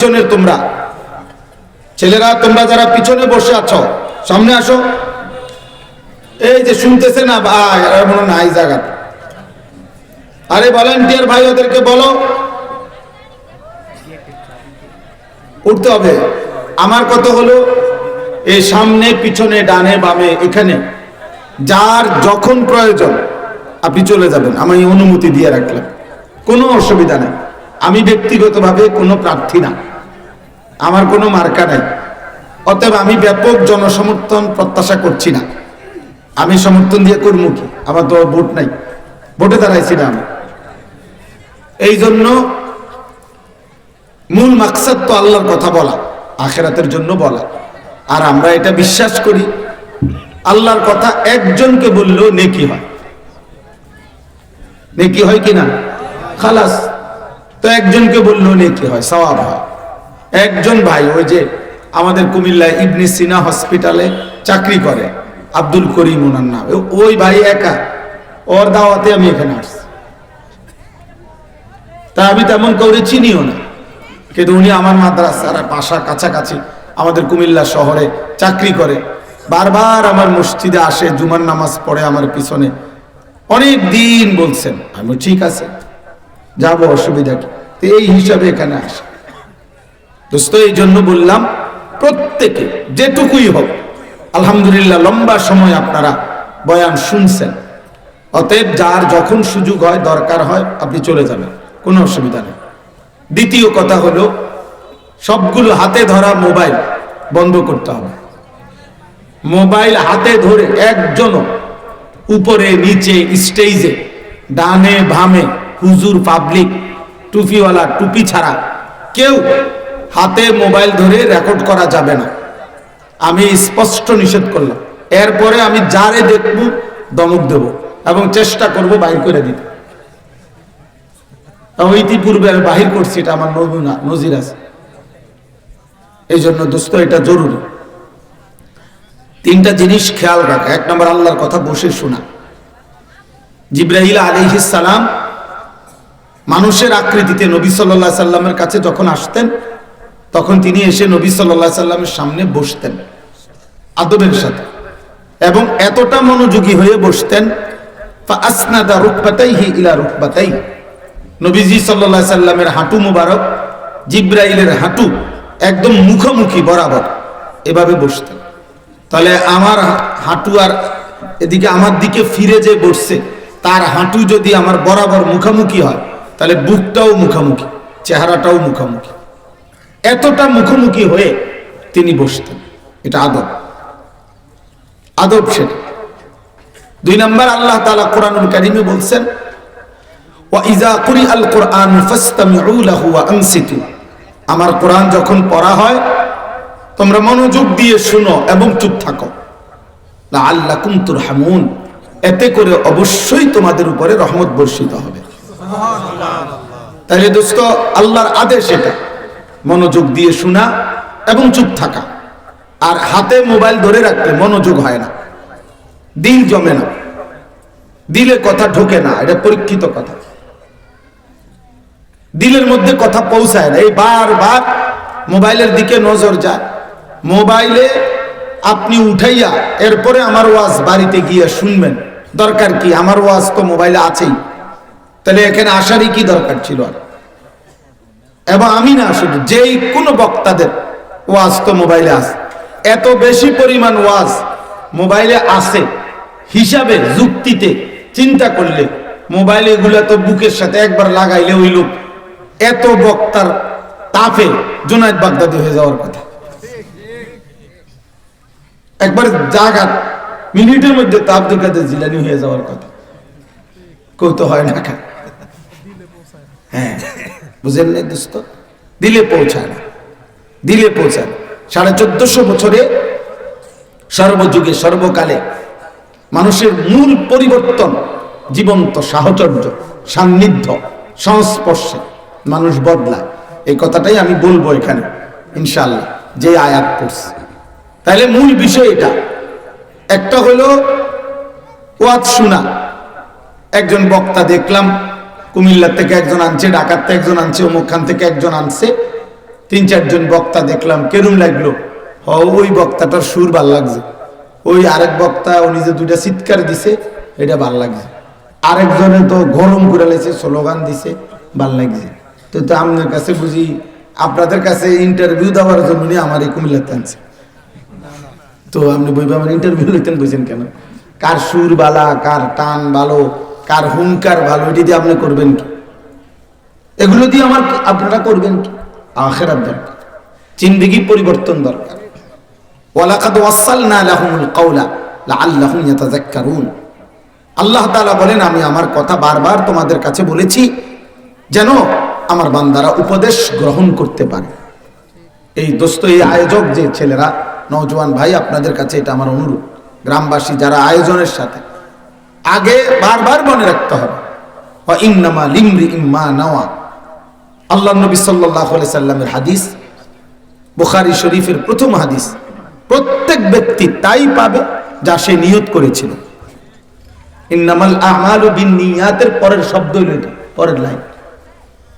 পিছনের তোমরা। ছেলেরা, তোমরা যারা পিছনে বসে আছো, সামনে আসো। এই যে শুনতেছে না ভাই নাই জায়গা আরে ভলেন্টিয়ার ভাই, ওদেরকে বলো। উঠতে হবে। আমার কত হলো এই সামনে, পিছনে, ডানে, বামে, এখানে, যার যখন প্রয়োজন, আপনি চলে যাবেন। আমি অনুমতি দিয়ে রাখলাম। কোনো অসুবিধা নেই। আমি ব্যক্তিগতভাবে কোনো প্রার্থী না। আমার কোনো মার্কা নাই। অতএব আমি ব্যাপক জনসমর্থন প্রত্যাশা করছি না। আমি সমর্থন দিয়ে করব কি? আমার তো ভোট নাই। ভোটে দাঁড়াইছি না আমি। এই জন্য মূল মাকসাদ তো আল্লাহর কথা বলা, আখেরাতের জন্য বলা। আর আমরা এটা বিশ্বাস করি, আল্লাহর কথা একজনকে বললেও নেকি হয়। নেকি হয় কি না? খালাস, তো একজনকে বললেও নেকি হয়, সওয়াব হয়। একজন ভাই, ওই যে আমাদের কুমিল্লা ইবনি সিনা হসপিটালে চাকরি করে, আব্দুল করিম ওনার নাম। ওই ভাই একা। ওর দাওয়াতে আমি এখানে আসছি। তা আমি তেমন কাউরে চিনিও না। কিন্তু উনি আমার মাদ্রাসার পাশা কাছাকাছি আমাদের কুমিল্লা শহরে চাকরি করে। বারবার আমার মসজিদে আসে, জুমার নামাজ পড়ে আমার পিছনে। অনেক দিন বলছেন। আমি ঠিক আছে, যাব, অসুবিধা কি? এই হিসাবে এখানে আসে। দোস্ত এই জন্য বললাম, প্রত্যেকে যেটুকুই হোক, আলহামদুলিল্লাহ লম্বা সময় আপনারা বয়ান শুনছেন। অতএব যার যখন সুযোগ হয়, দরকার হয়, আপনি চলে যাবেন, কোনো অসুবিধা নেই। দ্বিতীয় কথা হলো, সবগুলো হাতে ধরা মোবাইল বন্ধ করতে হবে। মোবাইল হাতে ধরে একজনও উপরে, নিচে, স্টেজে, ডানে ভামে হুজুর, পাবলিক, টুপিওয়ালা, টুপি ছাড়া কেউ হাতে মোবাইল ধরে রেকর্ড করা যাবে না। আমি স্পষ্ট নিষেধ করলাম। এরপরে আমি যারে দেখব, দমক দেব এবং চেষ্টা করব বাইর করে দিতে। ইতিপূর্বে আমি বাহির করছি, এটা আমার নজির আছে। এই জন্য দোস্ত, এটা জরুরি। তিনটা জিনিস খেয়াল রাখা। এক নম্বর, আল্লাহর কথা বসে শোনা। জিব্রাহিল সালাম মানুষের আকৃতিতে নবী সাল্লাহ সাল্লামের কাছে যখন আসতেন তখন তিনি এসে নবী সাল্লাহ সাল্লামের সামনে বসতেন আদবের সাথে। এবং এতটা মনোযোগী হয়ে বসতেন আসনাদা রুকবাতাইহি ইলা রুকবাতাই নবীজি সাল্লাহ সাল্লামের হাঁটু মুবারক, জিব্রাইলের হাঁটু একদম মুখোমুখি বরাবর এভাবে বসতেন। তাহলে আমার হাঁটু আর এদিকে আমার দিকে ফিরে যে বসছে, তার হাঁটু যদি আমার বরাবর মুখোমুখি হয়, তাহলে বুকটাও মুখোমুখি, চেহারাটাও মুখোমুখি। এতটা মুখোমুখি হয়ে তিনি বসতেন। এটা আদব। আদব সেটা। দুই নম্বর আল্লাহ তালা কোরআনুল কারিমে বলছেন কোরআন আমার কোরআন যখন পড়া হয়, তোমরা মনোযোগ দিয়ে শুনো এবং চুপ থাকো। লাআল্লাকুম তুরহামুন। এতে করে অবশ্যই তোমাদের উপরে রহমত বর্ষিত হবে। তাহলে দোস্ত, আল্লাহর আদেশ এটা। মনোযোগ দিয়ে শোনা এবং চুপ থাকা। আর হাতে মোবাইল ধরে রাখতে মনোযোগ হয় না। দিল জমে না। দিলে কথা ঢোকে না। এটা পরীক্ষিত কথা। দিলের মধ্যে কথা পৌঁছায় না। এই বারবার মোবাইলের দিকে নজর যায়। মোবাইলে আপনি উঠাইয়া এরপরে আমার ওয়াজ বাড়িতে গিয়ে শুনবেন। দরকার কি? আমার ওয়াজ তো মোবাইলে আছেই। তাহলে এখানে আসারই কি দরকার ছিল আর? এবং আমি না, শুধু যেই কোনো বক্তাদের ওয়াজ তো মোবাইলে আছে। এত বেশি পরিমাণ ওয়াজ মোবাইলে আছে। হিসাবে, যুক্তিতে চিন্তা করলে মোবাইলে এগুলো তো বুকের সাথে একবার লাগাইলে ওই লোক এত বক্তার তাপে জোনায়দ বাগদাদি হয়ে যাওয়ার কথা। একবার জায়গা মিনিটের মধ্যে তো আব্দুল কাদের জিলানি হয়ে যাওয়ার কথা। কৌতো হয় না হ্যাঁ। বুঝেন না দোস্ত? দিলে পৌঁছায় না। দিলে পৌঁছায়। সাড়ে চোদ্দশো বছরে সর্বযুগে, সর্বকালে মানুষের মূল পরিবর্তন জীবন্ত, সাহচর্য, সান্নিধ্য, সংস্পর্শে মানুষ বদলায়। এই কথাটাই আমি বলব এখানে ইনশাল্লাহ যে আয়াত পড়ছে। তাহলে মূল বিষয় এটা। একটা হলো ওয়াজ শোনা। একজন বক্তা দেখলাম কুমিল্লা থেকে একজন আনছে, ঢাকার থেকে একজন আনছে অমুক খান থেকে একজন আনছে। তিন, চারজন বক্তা দেখলাম, কেরম লাগল? হ ওই বক্তাটার সুর ভালো লাগছে। ওই আরেক বক্তা, উনি যে দুইটা চিৎকার দিছে, এটা ভালো লাগছে। আরেকজনে তো গরম করে স্লোগান দিছে, ভালো লাগছে। তো তো আপনার কাছে বুঝি, আপনাদের কাছে ইন্টারভিউ দেওয়ার জন্য উনি আমার এই কুমিল্লাতে আনছে। তো আপনি বইবা আমার ইন্টারভিউ লইতেন বুঝছেন কেন? কার সুর বালা, কার টান ভালো কার হুঙ্কার ভালো, এটি দিয়ে আপনি করবেন কি? এগুলো দিয়ে আমার আপনারা করবেন কি? আখেরাত দরকার। জিন্দিগি পরিবর্তন দরকার। ওয়ালাকাদ ওয়াসালনা লাহুমুল কাওলা লাআল্লাহুম ইয়াতাযাক্কারুন। আল্লাহ তাআলা বলেন, আমি আমার কথা বারবার তোমাদের কাছে বলেছি, যেন আমার বান্দারা উপদেশ গ্রহণ করতে পারে। এই দোস্ত, এই আয়োজক যে ছেলেরা, নওজোয়ান ভাই, আপনাদের কাছে এটা আমার অনুরোধ। গ্রামবাসী যারা আয়োজনের সাথে আগে বারবার মনে রাখতে হবে। ইন্নামা লিমরি ইম্মা নাওয়া। আল্লাহ নবী সাল্লাল্লাহু সাল্লামের হাদিস, বুখারী শরীফের প্রথম হাদিস। প্রত্যেক ব্যক্তি তাই পাবে যা সে নিয়ত করেছিল। ইন্নামাল আমালু বিন্নিয়াতের পরের শব্দ পরের লাইন।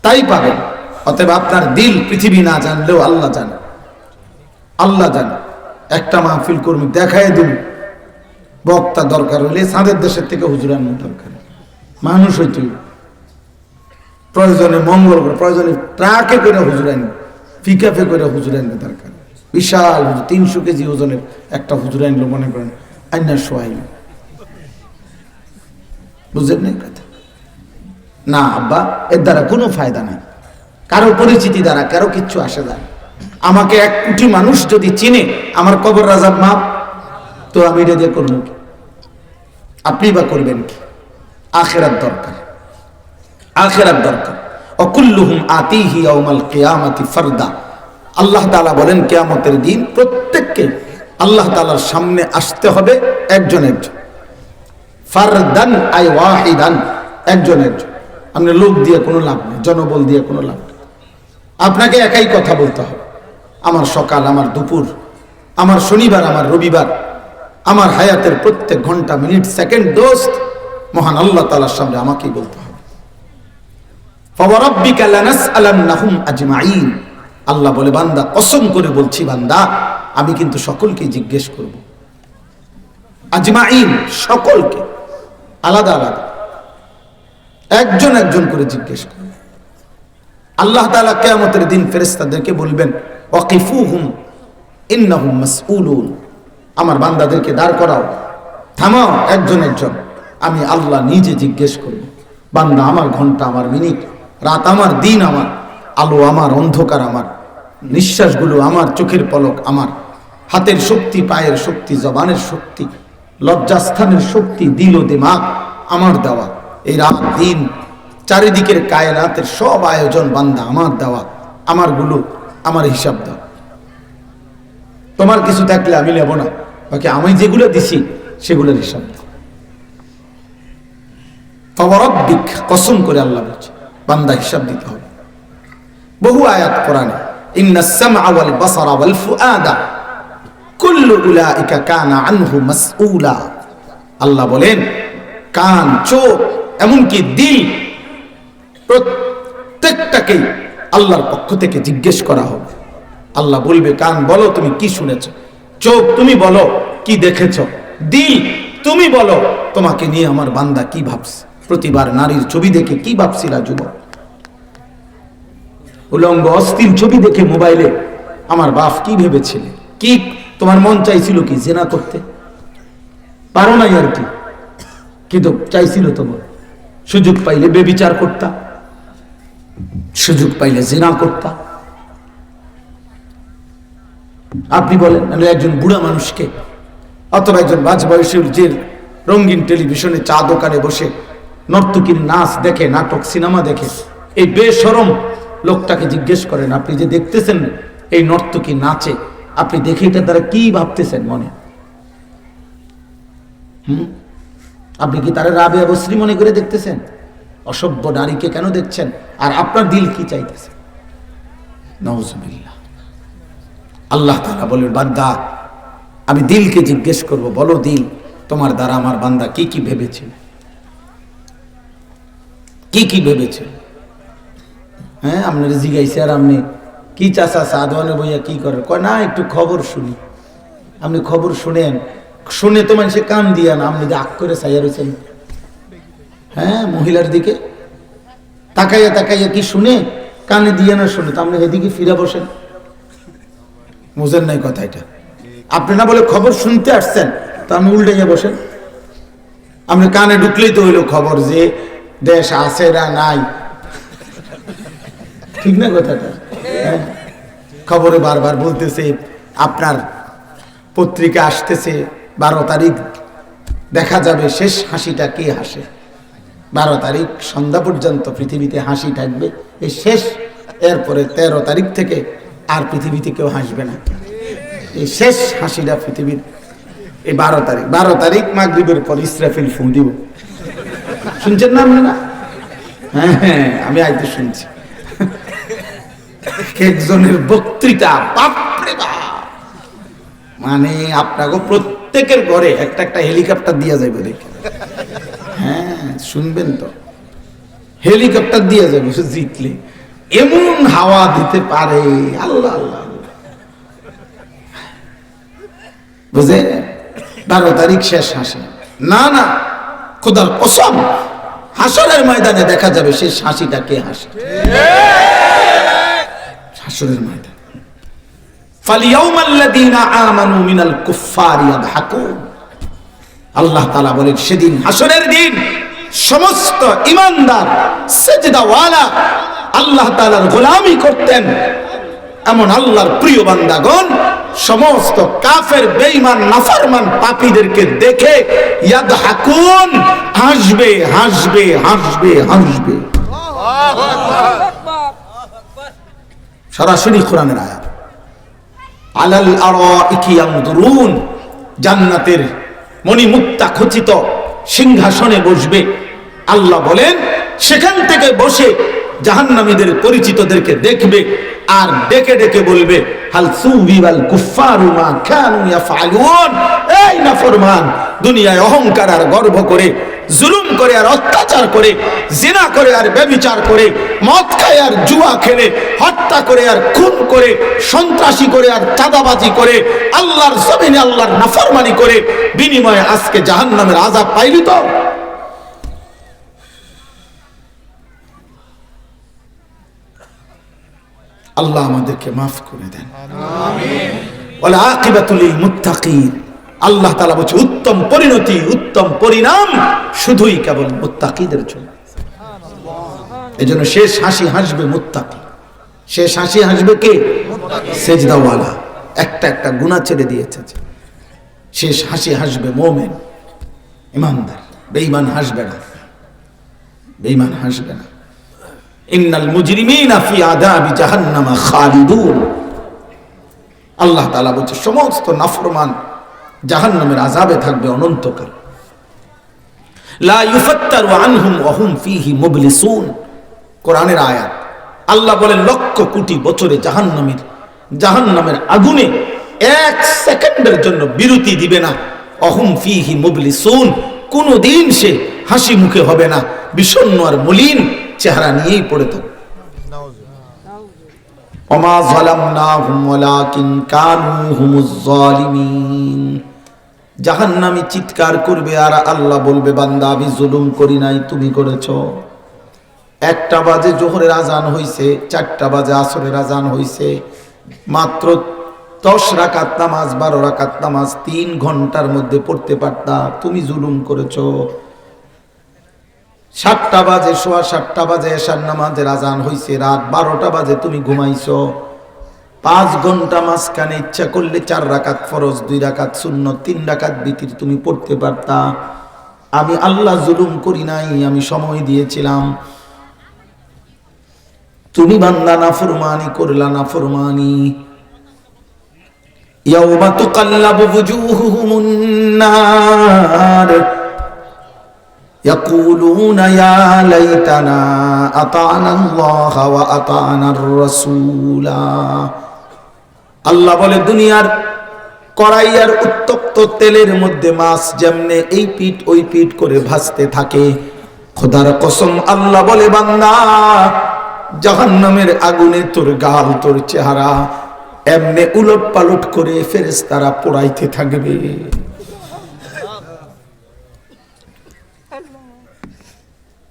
তাই পাবেন অতএব আপনার দিল পৃথিবী না জানলেও আল্লাহ জানে। আল্লাহ জানে। একটা মাহফিল কর্মী দেখায় দিন। বক্তা দরকার হলে সাঁদের দেশের থেকে হুজুরানো দরকার। মানুষ হইতে প্রয়োজনে মঙ্গল করে, প্রয়োজনে ট্রাকে করে হুজুর হুজুরানি পিকাপে করে হুজুরানি দরকার। বিশাল হুজুর, তিনশো কেজি ওজনের একটা হুজুর আনলো, মনে করেন আইনার সোয়াইল বুঝলেন না কথা? না, আব্বা, এর দ্বারা কোনো ফায়দা নাই। কারও পরিচিতি দ্বারা, কারও কিচ্ছু আসে না। আমাকে এক কোটি মানুষ যদি চিনে, আমার কবর রাজাব মাপ তো আমি এটা দিয়ে করব কি? আপনি বা করবেন কি? আখেরাত দরকার। আখেরাত দরকার। অকুল্লুহুম আতিহি ইয়াউমাল কিয়ামাতি ফারদা। আল্লাহ তাআলা বলেন, কেয়ামতের দিন প্রত্যেককে আল্লাহ তাআলার সামনে আসতে হবে একজন একজন। ফারদান আই ওয়াহিদান, একজন একজন। আপনি লোক দিয়ে কোনো লাভ নেই, জনবল দিয়ে কোনো লাভ নেই। আপনাকে একাই কথা বলতে হবে। আমার সকাল, আমার দুপুর, আমার শনিবার, আমার রবিবার আমার হায়াতের প্রত্যেক ঘণ্টা, মিনিট, সেকেন্ড দোস্ত, মহান আল্লাহ তালার সামনে আমাকেই বলতে হবে। আল্লাহ বলে, বান্দা অসম করে বলছি বান্দা, আমি কিন্তু সকলকে জিজ্ঞেস করব। আজমাইন, সকলকে, আলাদা আলাদা। একজন একজন করে জিজ্ঞেস করব। আল্লাহ তালা কেমতের দিন ফেরেস্তাদেরকে বলবেন অকিফু হুম ইন্না হুম মাসউলুন। আমার বান্দাদেরকে দাঁড় করাও। থামাও একজন একজন। আমি আল্লাহ নিজে জিজ্ঞেস করব বান্দা, আমার ঘণ্টা আমার মিনিট, রাত আমার, দিন আমার, আলো আমার, অন্ধকার আমার, নিঃশ্বাসগুলো আমার, চোখের পলক আমার, হাতের শক্তি, পায়ের শক্তি, জবানের শক্তি, লজ্জাস্থানের শক্তি, দিল দিমাগ আমার দেওয়া। এই রাত, দিন, চারিদিকের কায়নাতের সব আয়োজন বান্দা আমার দেওয়া, আমারগুলো, আমার হিসাব দাও তোমার কিছু থাকলে আমি নেব না। বাকি আমি যেগুলো দিছি, সেগুলোর হিসাব কসম করে আল্লাহ বলছে, বান্দা হিসাব দিতে হবে। বহু আয়াত কোরআনে আল্লাহ বলেন, কান, চোখ, এমনকি দিল, প্রত্যেকটাকেই আল্লাহর পক্ষ থেকে জিজ্ঞেস করা হবে। আল্লাহ বলবে, কান বলো, তুমি কি শুনেছ? চোখ তুমি বলো, কি দেখেছ? দিল তুমি বলো, তোমাকে নিয়ে আমার বান্দা কি ভাবছে? প্রতিবার নারীর ছবি দেখে কি ভাবছিলা যুবক? উলঙ্গ, অস্থির ছবি দেখে মোবাইলে আমার বাপ কি ভেবেছিলে? কি, তোমার মন চাইছিল কি জেনা করতে? পারো নাই আর কি। কিন্তু চাইছিল তোমার সুযোগ পাইলে বেবিচার করতা, সুযোগ পাইলে জেনা করতা। আপনি বলেন নাহলে একজন বুড়া মানুষকে, অথবা একজন বাজ বয়সের যে রঙিন টেলিভিশনে চা দোকানে বসে নর্তকীর নাচ দেখে, নাটক, সিনেমা দেখে, এই বেসরম লোকটাকে জিজ্ঞেস করেন, আপনি যে দেখতেছেন এই নর্তকী নাচে, আপনি দেখে এটা তারা কি ভাবতেছেন মনে? হুম, আপনি কি তারা রাবে অবশ্রী মনে করে দেখতেছেন? অসভ্য নারীকে কেন দেখছেন? আর আপনার দিল কি চাইতেছে? নওজুবিল্লাহ আল্লাহ তাআলা বলেন, বান্দা, আমি দিলকে জিজ্ঞেস করব, বলো দিল, তোমার দ্বারা আমার বান্দা কি কি ভেবেছে? কি কি ভেবেছে? হ্যাঁ আপনার জিগাইছে আর আপনি কি চাষা সাধওয়ানে বইয়া কি করে কয়, না, একটু খবর শুনি। আপনি খবর শুনেন। শুনে তো মানুষে কান দিয়া না, আপনি আগ করে সাইয়া রয়েছেন হ্যাঁ মহিলার দিকে তাকাইয়া তাকাইয়া কি শুনে? কানে দিয়ে না শুনে, তো আপনি এদিকে ফিরে বসেন। বুঝেন নাই কথা এটা। আপনি না বলে খবর শুনতে আসছেন তা আমি উল্টে গিয়ে বসেন। আপনি কানে ঢুকলেই তো হইল খবর যে দেশ আছে না নাই। ঠিক না কথাটা? হ্যাঁ? খবরে বারবার বলতেছে, আপনার পত্রিকা আসতেছে, বারো তারিখ দেখা যাবে, শেষ হাসিটা কে হাসে? বারো তারিখ সন্ধ্যা পর্যন্ত পৃথিবীতে হাসি থাকবে, এই শেষ, এরপরে তেরো তারিখ থেকে আর পৃথিবীতে কেউ হাসবে না। এই শেষ হাসিটা পৃথিবীর এই বারো তারিখ। বারো তারিখ মাগরীবের পর ইসরাফিল ফু দিব। শুনছেন না আপনারা? হ্যাঁ হ্যাঁ আমি আইতে শুনছি। একজনের বক্তৃতা, বাপরে বাপ। মানে আপনাকে প্রত্যেকের ঘরে একটা একটা হেলিকপ্টার দিয়া যাবে দেখে। হ্যাঁ শুনবেন তো। হেলিকপ্টার দিয়ে যাবে জিতলে। এমন হাওয়া দিতে পারে, আল্লাহ আল্লাহ। বুঝে? বারো তারিখ শেষ হাসে। না না, খোদার কসম, হাসরের ময়দানে দেখা যাবে সেই হাসিটা কে হাসে। হাসরের ময়দান। আল্লাহ তালা বলেন, সেদিন হাসরের দিন সমস্ত ইমানদার, সেজদাওয়ালা আল্লাহ তালার গোলামি করতেন। এমন আল্লাহর প্রিয় বান্দাগণ, সমস্ত কাফের, বেঈমান, নাফরমান পাপীদেরকে দেখে ইয়াদ হাকুন হাসবে হাসবে হাসবে হাসবে। সরাসরি কোরআনের আয়াত। আলাল আরাইকি ইয়ানদুরুন জান্নাতের মণিমুক্তা খচিত সিংহাসনে বসবে। আল্লাহ বলেন, সেখান থেকে বসে জাহান্নামীদের পরিচিতদেরকে দেখবে আর ডেকে ডেকে বলবে, হাল সুবিবাল কুফারু মা কানু ইয়াফআলুন? এই নাফরমান, দুনিয়ায় অহংকার আর গর্ব করে, জুলুম করে আর অত্যাচার করে, জিনা করে আর ব্যভিচার করে, মদ খায় আর জুয়া খেলে, হত্যা করে আর খুন করে, সন্ত্রাসী করে আর চাঁদাবাজি করে, আল্লাহর জমিনে আল্লাহর নাফরমানি করে, বিনিময়ে আজকে জাহান্নামের আজাব পাইলি তো? আল্লাহ আমাদেরকে মাফ করে দেন। বলে আকিবাতুল মুত্তাকিন। আল্লাহ তালা বলছে, উত্তম পরিণতি, উত্তম পরিণাম শুধুই কেবল মুত্তাকিদের জন্য। এজন্য শেষ হাসি হাসবে মুত্তাকি। শেষ হাসি হাসবে কে? সেজদাওয়ালা। একটা একটা গুনাহ ছেড়ে দিয়েছে। শেষ হাসি হাসবে মোমেন, ইমানদার। বেঈমান হাসবে না। বেঈমান হাসবে না। ইন্নাল মুজরিমিনা ফি আদাবি জাহান্নামা খালিদুন। আল্লাহ তাআলা বলছে, সমস্ত নাফরমান জাহান্নামের আযাবে থাকবে অনন্তকাল। লা ইউফাত্তারু আনহুম ওয়া হুম মুবলিসুন। কোরআনের আয়াত। আল্লাহ বলেন, লক্ষ কোটি বছরে জাহান্নামের জাহান্নামের আগুনে এক সেকেন্ডের জন্য বিরতি দিবে না। অহুম ফিহি মুবলিসুন। কোনদিন সে হাসি মুখে হবে না। বিষণ্ণ আর মলিন। চেহারা নিয়েই পড়ে থাকবে ওমা যালামনাহুম ওয়ালাকিন কানু হুমুজ জালিমিন জাহান্নামী চিৎকার করবে আর আল্লাহ বলবে, বান্দা, আমি জুলুম করি নাই, তুমি করেছ। একটা বাজে জোহরের আজান হইছে, চারটা বাজে আসরের আজান হইছে। মাত্র দশ রাকাত নামাজ, বারো রাকাত নামাজ, তিন ঘণ্টার মধ্যে পড়তে পারতা, তুমি জুলুম করেছ। সাতটা বাজে, সোয়া সাতটা বাজে এসার নামাজের আজান হইছে, রাত বারোটা বাজে, তুমি ঘুমাইছো। পাঁচ ঘণ্টা মাঝখানে ইচ্ছা করলে চার রাকাত ফরজ, দুই রাকাত শূন্য তিন রাকাত বিতির তুমি পড়তে পারতা। আমি আল্লাহ জুলুম করি নাই, আমি সময় দিয়েছিলাম। তুমি বান্দা না ফরমানি, করলা না ফরমানি। ইয়াউমা তুকাল্লাবু wujuhuhumun nar يقولون يا ليتنا أطعنا الله وأطعنا الرسول আল্লাহ বলে দুনিয়ার কড়াইয়ার উত্তপ্ত তেলের মধ্যে মাছ যেমনে এই পিঠ ওই পিঠ করে ভাসতে থাকে খোদার কসম আল্লাহ বলে বান্দা জাহান্নামের আগুনে তোর গাল তোর চেহারা এমনে উলট পালট করে ফেরেশতারা পোড়াইতে থাকবে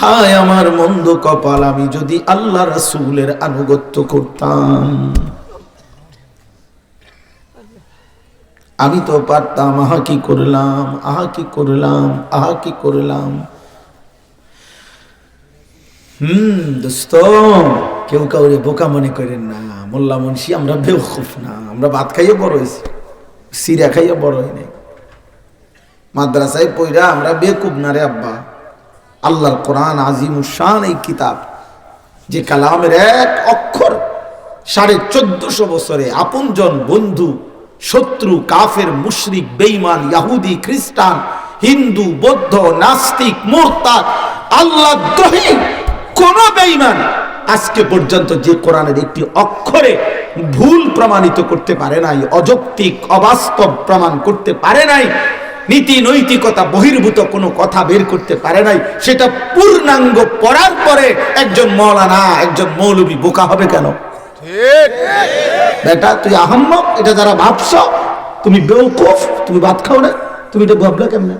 হায় আমার মন্দ কপাল, আমি যদি আল্লাহ রাসূলের আনুগত্য করতাম। আমি তো পারতাম, আহা কি করলাম, আহা কি করলাম, আহা কি করলাম। হুম, দোস্ত, কেউ কাউরে বোকা মনে করেন না। মোল্লা মুন্সি, আমরা বেউকুফ না। আমরা ভাত খাইয়ে বড় হয়েছি, সিরা খাইয়ে বড় হয় নাই। মাদ্রাসায় পইরা আমরা বেকুব না রে আব্বা। আল্লাহর কোরআন আজিম শান এই কিতাব, যে কালামের এক অক্ষর সাড়ে চোদ্দশো বছরে আপনজন বন্ধু, শত্রু, কাফের, মুশরিক বেইমান ইয়াহুদি, খ্রিস্টান, হিন্দু, বৌদ্ধ, নাস্তিক, মোরতাদ, আল্লাহ কোন বেইমান আজকে পর্যন্ত যে কোরআনের একটি অক্ষরে ভুল প্রমাণিত করতে পারে নাই, অযৌক্তিক, অবাস্তব প্রমাণ করতে পারে নাই নীতি নৈতিকতা বহির্ভূত কোনো কথা বের করতে পারে নাই। সেটা পূর্ণাঙ্গ পড়ার পরে একজন মৌলানা একজন মৌলবী বোকা হবে কেন? বেটা তুই আহম্মক এটা যারা ভাবছ তুমি বেউকুফ তুমি ভাত খাও না তুমি এটা ভাবলা কেমনে?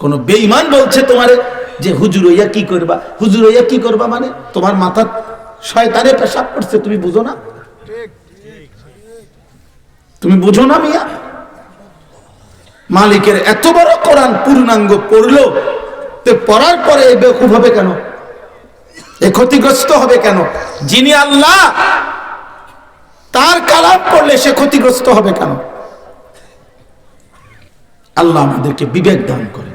কোন বেঈমান বলছে তোমারে যে হুজুর হইয়া কি করবা? হুজুর হইয়া কি করবা মানে? তোমার মাথা শয়তানে পেশাব করছে তুমি বুঝো না? তুমি বুঝো না মিয়া? মালিকের এত বড় কোরআন পূর্ণাঙ্গ পড়ল পড়ার পরে এই বেকুফ হবে কেন? এ ক্ষতিগ্রস্ত হবে কেন? যিনি আল্লাহ, তার কালাম করলে সে ক্ষতিগ্রস্ত হবে কেন? আল্লাহ আমাদেরকে বিবেক দান করেন।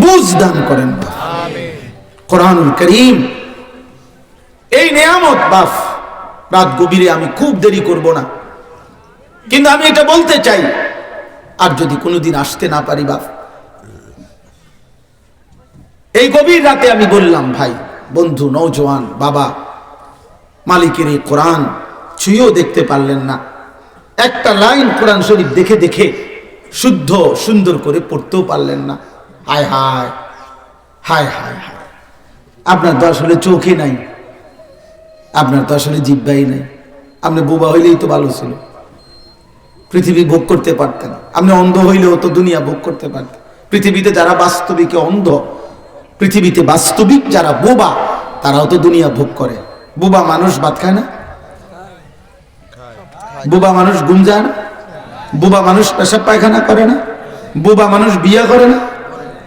বুঝ দান করেন। কোরআনুল করিম, এই নিয়ামত বাফ। রাত গভীরে আমি খুব দেরি করব না। কিন্তু আমি এটা বলতে চাই আর যদি কোনোদিন আসতে না পারি বাপ। এই গভীর রাতে আমি বললাম, ভাই, বন্ধু নৌজওয়ান বাবা, মালিকের এই কোরআন ছুঁয়েও দেখতে পারলেন না। একটা লাইন কোরআন শরীফ দেখে দেখে শুদ্ধ, সুন্দর করে পড়তেও পারলেন না। হায় হায় হায় হায় হায়। আপনার তো আসলে চোখে নাই, আপনার তো আসলে জিব্বাই নাই। আপনি বোবা হইলেই তো ভালো ছিল। পৃথিবী ভোগ করতে পারতেন। আপনি অন্ধ হইলেও তো দুনিয়া ভোগ করতে পারতেন। পৃথিবীতে যারা বাস্তবিকে অন্ধ, পৃথিবীতে বাস্তবিক যারা বোবা, তারাও তো দুনিয়া ভোগ করে। বোবা মানুষ ভাত খায় না? বোবা মানুষ গুম যায় না? বোবা মানুষ পেশাব পায়খানা করে না? বোবা মানুষ বিয়ে করে না?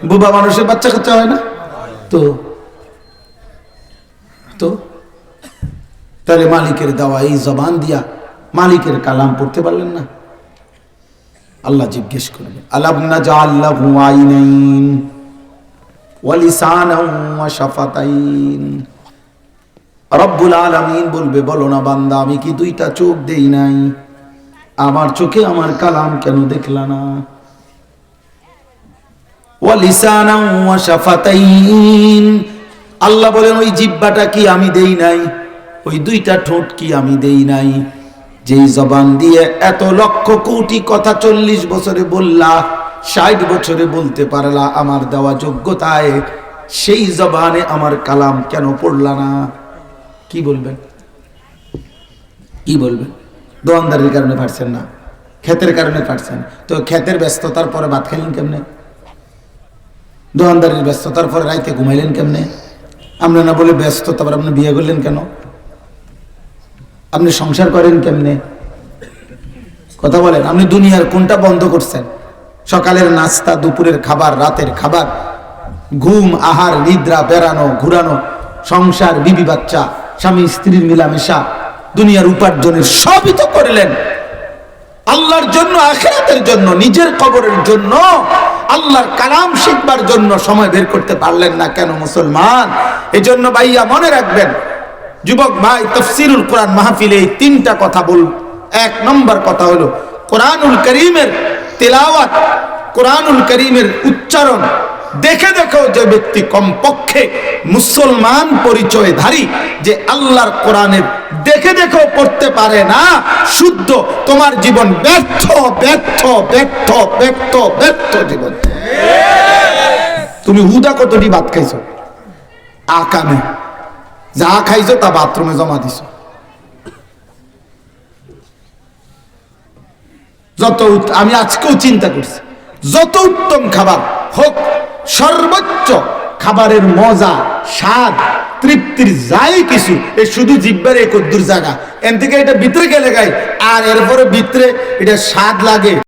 বোবা মানুষের বাচ্চা কাচ্চা হয় না? তো তো, তাহলে মালিকের দেওয়া এই জবান দিয়া মালিকের কালাম পড়তে পারলেন না? আল্লাহ জিজ্ঞেস করবে রব্বুল বলবে, বলো না বান্দা, আমি কি দুইটা চোখ দেই নাই? আমার চোখে আমার কালাম কেন দেখলা না? শাফাতাইন। আল্লাহ বলেন, ওই জিব্বাটা কি আমি দেই নাই? ওই দুইটা ঠোঁট কি আমি দেই নাই? যেই জবান দিয়ে এত লক্ষ কোটি কথা চল্লিশ বছরে বললা, ষাট বছরে বলতে পারলা, আমার দেওয়া যোগ্যতায় সেই জবানে আমার কালাম কেন পড়লা না? কি বলবেন? কি বলবেন? দোয়ানদারির কারণে পারছেন না, ক্ষেতের কারণে পারছেন। তো ক্ষেতের ব্যস্ততার পরে ভাত খাইলেন কেমনে? দোয়ানদারির ব্যস্ততার পরে রাইতে ঘুমাইলেন কেমনে? আপনি না বলে ব্যস্ত, তারপর আপনি বিয়ে করলেন কেন? আপনি সংসার করেন কেমনে? কথা বলেন, আপনি দুনিয়ার কোনটা বন্ধ করছেন? সকালের নাস্তা, দুপুরের খাবার, রাতের খাবার, ঘুম, আহার, নিদ্রা, বেড়ানো, ঘুরানো, সংসার, বিবি বাচ্চা, স্বামী, স্ত্রীর মিলামেশা, দুনিয়ার উপার্জনের সবই তো করলেন। আল্লাহর জন্য, আখেরাতের জন্য, নিজের কবরের জন্য, আল্লাহর কালাম শিখবার জন্য সময় বের করতে পারলেন না কেন মুসলমান? এজন্য ভাইয়া মনে রাখবেন যুবক ভাই, তফসিরুল কোরআন মাহফিলে এই তিনটা কথা বল। এক নম্বর কথা হলো, কোরআনুল করিমের তেলাওয়াত, কোরআনুল করিমের উচ্চারণ দেখে দেখো যে ব্যক্তি কমপক্ষে মুসলমান পরিচয়ধারী যে আল্লাহর কোরআনের দেখে দেখো পড়তে পারে না, শুদ্ধ, তোমার জীবন ব্যর্থ ব্যর্থ ব্যর্থ ব্যর্থ ব্যর্থ জীবন। তুমি হুদা কতটি ভাত খাইছো? আকামে। যা খাইছো তা বাথরুমে জমা দিছো। যত আমি আজকেও চিন্তা করছি, যত উত্তম খাবার হোক, সর্বোচ্চ খাবারের মজা, স্বাদ, তৃপ্তির যাই কিছু, এ শুধু জিব্বার এক দূর জায়গা এন থেকে এটা ভিতরে গেলে গাই, আর এরপরে ভিতরে এটা স্বাদ লাগে।